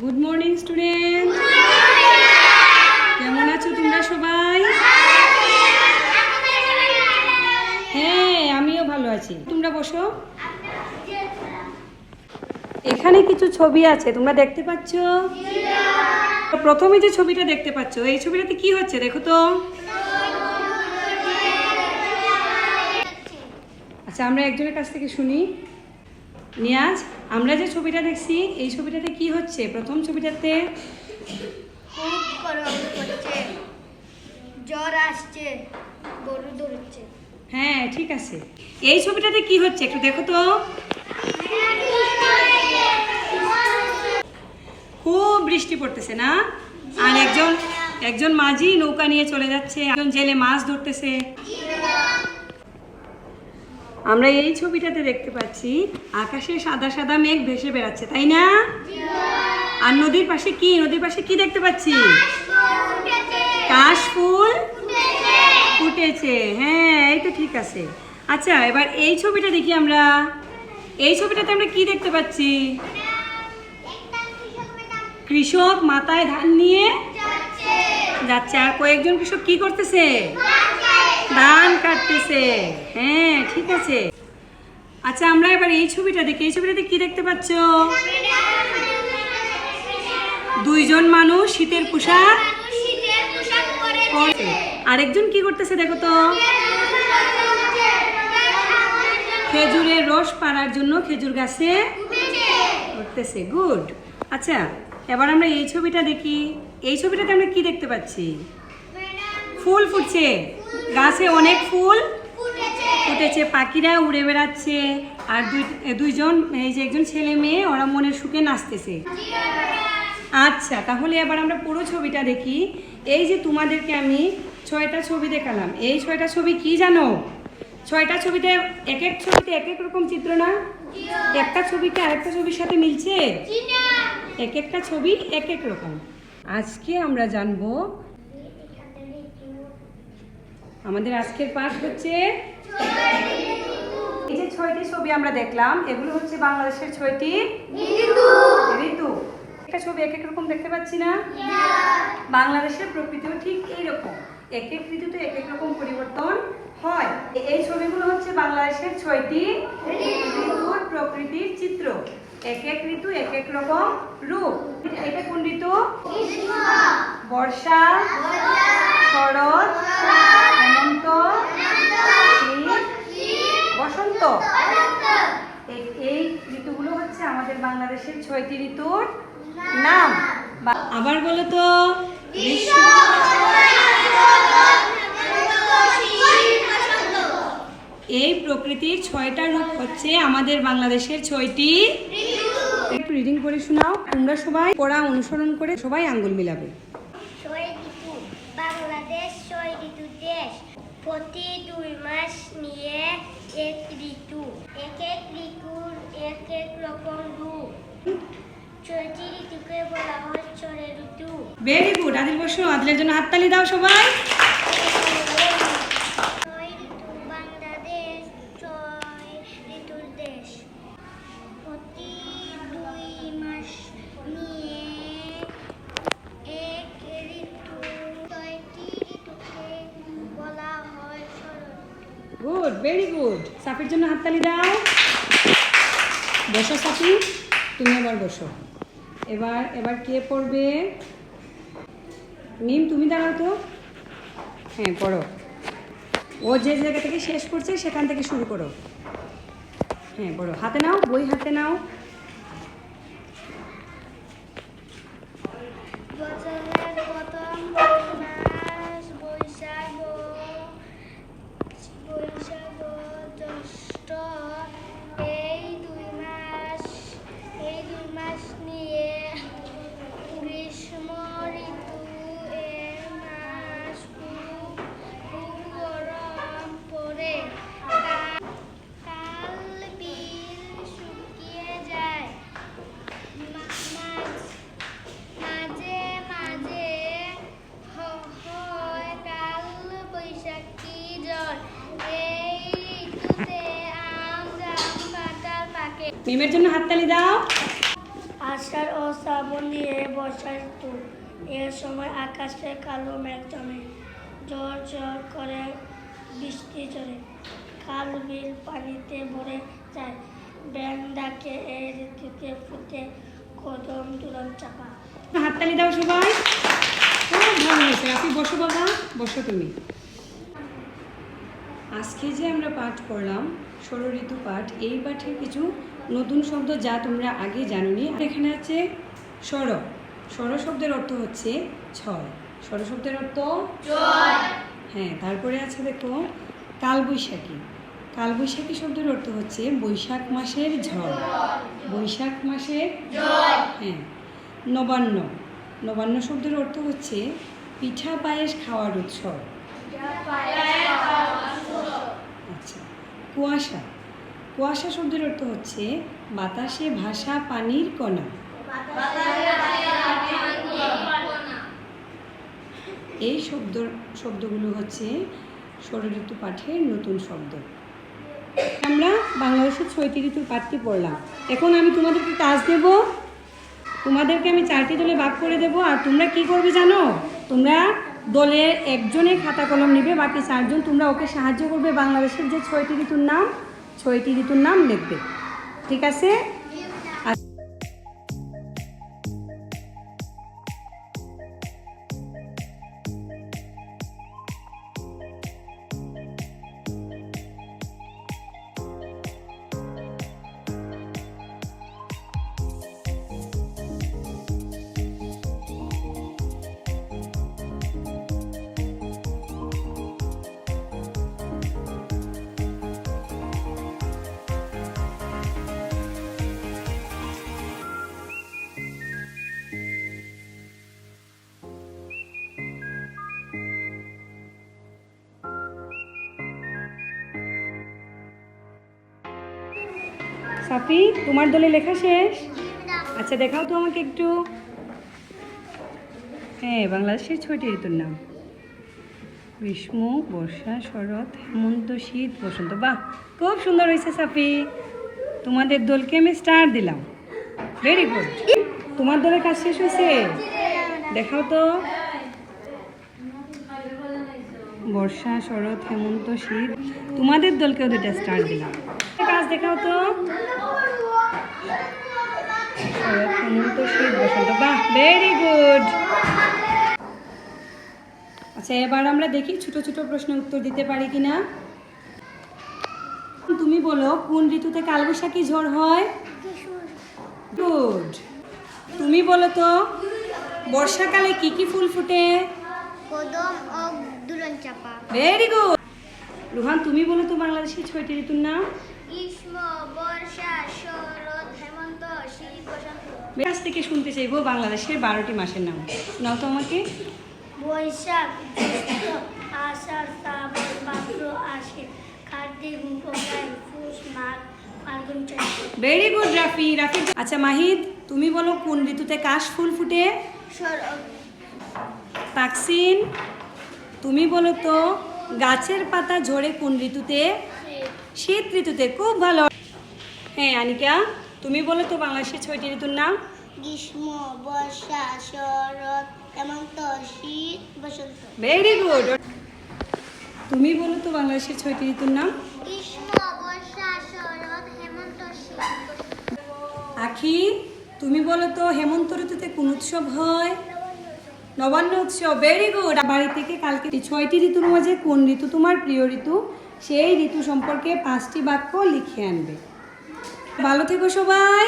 Good morning student কেমন আছো তোমরা সবাই? হ্যাঁ আমিও ভালো আছি। তোমরা বসো। এখানে কিছু ছবি আছে, তোমরা দেখতে পাচ্ছ? প্রথমে যে ছবিটা দেখতে পাচ্ছ, এই ছবিটাতে কি হচ্ছে দেখো তো? আচ্ছা আমরা একজনের কাছ থেকে শুনি। নিয়াজ আমরা যে ছবিটা দেখছি এই ছবিটাতে কি হচ্ছে? প্রথম ছবিটাতে খুব গরম হচ্ছে জ্বর আসছে গরু দৌড়চ্ছে হ্যাঁ ঠিক আছে। এই ছবিটাতে কি হচ্ছে একটু দেখো তো। খুব বৃষ্টি পড়তেছে না? আর একজন একজন মাঝি নৌকা নিয়ে চলে যাচ্ছে একজন জেলে মাছ ধরতেছে। আমরা এই ছবিটাতে দেখতে পাচ্ছি, আকাশে সাদা সাদা মেঘ ভেসে বেড়াচ্ছে, তাই না? আর নদীর পাশে কি? নদীর পাশে কি দেখতে পাচ্ছি? কাশ ফুল ফুটেছে। হ্যাঁ এই তো ঠিক আছে। আচ্ছা এবার এই ছবিটা দেখি আমরা। এই ছবিটাতে আমরা কি দেখতে পাচ্ছি? কৃষক মাথায় ধান নিয়ে যাচ্ছে। আর কয়েকজন কৃষক কি করতেছে? ধান কাটতেছে হ্যাঁ ঠিক আছে। আচ্ছা আমরা এবার এই ছবিটা দেখি। এই ছবিটাতে কি দেখতে পাচ্ছ? দুইজন মানুষ শীতের পোশাক। আরেকজন কি করতেছে দেখো তো? খেজুরের রস পাড়ার জন্য খেজুর গাছে করতেছে গুড। আচ্ছা এবার আমরা এই ছবিটা দেখি। এই ছবিটাতে আমরা কি দেখতে পাচ্ছি? ফুল ফুটছে। গাছে অনেক ফুল ফুটেছে। পাখিরা উড়ে বেড়াচ্ছে আর দুই দুইজন এই যে একজন ছেলে মেয়ে ওরা মনের সুখে নাচতেছে। আচ্ছা তাহলে এবার আমরা পুরো ছবিটা দেখি। এই যে তোমাদেরকে আমি ছয়টা ছবি দেখালাম। এই ছয়টা ছবি কি জানো? ছয়টা ছবিতে এক এক ছবিতে এক এক রকম চিত্র না? একটা ছবিকে আরেকটা ছবির সাথে মিলছে? এক একটা ছবি এক এক রকম। আজকে আমরা জানব আমাদের আজকের পাঠ হচ্ছে এই যে ছয়টি ছবি আমরা দেখলাম এগুলো হচ্ছে বাংলাদেশের ছয়টি ঋতু। একটা ছবি এক এক রকম দেখতে পাচ্ছি না? বাংলাদেশের প্রকৃতিও ঠিক এইরকম। এক এক ঋতুতে এক এক রকম পরিবর্তন হয়। এই ছবিগুলো হচ্ছে বাংলাদেশের ছয়টি ঋতুর প্রকৃতির চিত্র। এক এক ঋতু এক এক রকম রূপ। এটা কোন ঋতু? বর্ষা শরৎ হেমন্ত শীত বসন্ত এই- এই ঋতুগুলো হচ্ছে আমাদের বাংলাদেশের ছয়টি ঋতুর নাম। বা- আবার বলো তো। এই প্রকৃতির ছয়টা রূপ হচ্ছে আমাদের বাংলাদেশের ছয়টি একটু রিডিং করে শোনাও। তোমরা সবাই পড়া অনুসরণ করে সবাই আঙ্গুল মিলাবে। বাংলাদেশ ছয় ঋতু দেশ। প্রতি দুই মাস নিয়ে এক ঋতু। এক এক ঋতুর এক এক রকম রূপ ছয়টি ঋতুকে বলা হয় ছয় ঋতু ভেরি গুড আদিল বসু আদিলের জন্য হাততালি দাও সবাই। হয় গুড ভেরি গুড সাফির জন্য হাততালি দাও। বসো সাফি তুমি এবার বসো। এবার এবার কে পড়বে? মিম তুমি দাঁড়াও তো? হ্যাঁ পড়ো। ও যে জায়গা থেকে শেষ করছে, সেখান থেকে শুরু করো। হ্যাঁ পড়ো। হাতে নাও, বই হাতে নাও। মিমের জন্য হাততালি দাও। আষাঢ় ও শ্রাবণ দিয়ে বর্ষা ঋতু এর সময় আকাশে কালো মেঘ জমে। ঝড় ঝড় করে বৃষ্টি ঝরে। খাল বিল পানিতে ভরে যায়। ব্যাং ডাকে এই ঋতুতে ফুটে কদম দুলন চাপা। হাততালি দাও সবাই। খুব ভালো হয়েছে। আপনি বসো বাবা বসো তুমি। আজকে যে আমরা পাঠ করলাম ষোলো ঋতু পাঠ এই পাঠের কিছু নতুন শব্দ যা তোমরা আগে জানোনি। এখানে আছে স্বর। স্বর শব্দের অর্থ হচ্ছে ছয়। স্বর শব্দের অর্থ হ্যাঁ তারপরে আছে দেখো কালবৈশাখী। কালবৈশাখী শব্দের অর্থ হচ্ছে বৈশাখ মাসের ঝড়। বৈশাখ মাসের হ্যাঁ নবান্ন। নবান্ন শব্দের অর্থ হচ্ছে পিঠা পায়েস খাওয়ার উৎসব। আচ্ছা কুয়াশা। কুয়াশা শব্দের অর্থ হচ্ছে বাতাসে ভাসা পানির কণা। এই শব্দ, শব্দগুলো হচ্ছে ষড়ঋতু পাঠের নতুন শব্দ। আমরা বাংলাদেশের ছয়টি ঋতুর পাঠটি পড়লাম। এখন আমি তোমাদেরকে কাজ দেব। তোমাদেরকে আমি চারটি দলে ভাগ করে দেব। আর তোমরা কি করবে জানো? তোমরা দলে একজনে খাতা কলম নেবে, বাকি চারজন তোমরা ওকে সাহায্য করবে। বাংলাদেশের যে ছয়টি ঋতুর নাম ছয়টি ঋতুর নাম লিখবে। ঠিক আছে? সাফি, তোমার দলে লেখা শেষ? আচ্ছা দেখাও তো আমাকে একটু। হ্যাঁ বাংলাদেশের ছয়টি ঋতুর নাম। গ্রীষ্ম, বর্ষা, শরৎ, হেমন্ত, শীত, বসন্ত। বাহ, খুব সুন্দর হয়েছে সাফি। তোমাদের দলকে আমি স্টার দিলাম। ভেরি গুড তোমার দলের কাজ শেষ হয়েছে? দেখাও তো। বর্ষা, শরৎ, হেমন্ত, শীত। তোমাদের দলকেও দুটা স্টার দিলাম। কাজ দেখাও তো। শরৎ শীত বসন্ত বাহ ভেরি গুড আচ্ছা এবার আমরা দেখি ছোট ছোট প্রশ্নের উত্তর দিতে পারি কিনা। তুমি বলো কোন ঋতুতে কালবৈশাখী ঝড় হয়? গুড তুমি বলো তো বর্ষাকালে কি কি ফুল ফুটে? কদম ও দুলন চাপা ভেরি গুড রুহান তুমি বলো তো বাংলাদেশের ছয়টি ঋতুর নাম। গ্রীষ্ম বর্ষা শরৎ হেমন্ত শীত বসন্ত। কাছ থেকে শুনতে চাইব বাংলাদেশের বারোটি মাসের নাম। নাও তো আমাকে? বৈশাখ জ্যৈষ্ঠ আষাঢ় শ্রাবণ ভাদ্র আশ্বিন কার্তিক পুষ মাঘ ফাল্গুন চৈত্র। Very good Rafi. রাফি আচ্ছা মাহিদ তুমি বলো কোন ঋতুতে কাশ ফুল ফুটে? শরৎ। তাকসিন তুমি বলো তো গাছের পাতা ঝরে কোন ঋতুতে? শীত ঋতুতে খুব ভালো। হ্যাঁ আনিকা তুমি বলো তো বাংলাদেশের ছয়টি ঋতুর নাম। গ্রীষ্ম বর্ষা শরৎ হেমন্ত শীত বসন্ত। ভেরি গুড তুমি বলো তো বাংলাদেশের ছয়টি ঋতুর নাম। গ্রীষ্ম বর্ষা শরৎ হেমন্ত শীত। আখি তুমি বলো তো হেমন্ত ঋতুতে কোন উৎসব হয়? নবান্ন উৎসব। ভেরি গুড বাড়ি থেকে কালকে ছয়টি ঋতুর মাঝে কোন ঋতু তোমার প্রিয় ঋতু? সেই ঋতু সম্পর্কে পাঁচটি বাক্য লিখে আনবে। ভালো থেকো সবাই।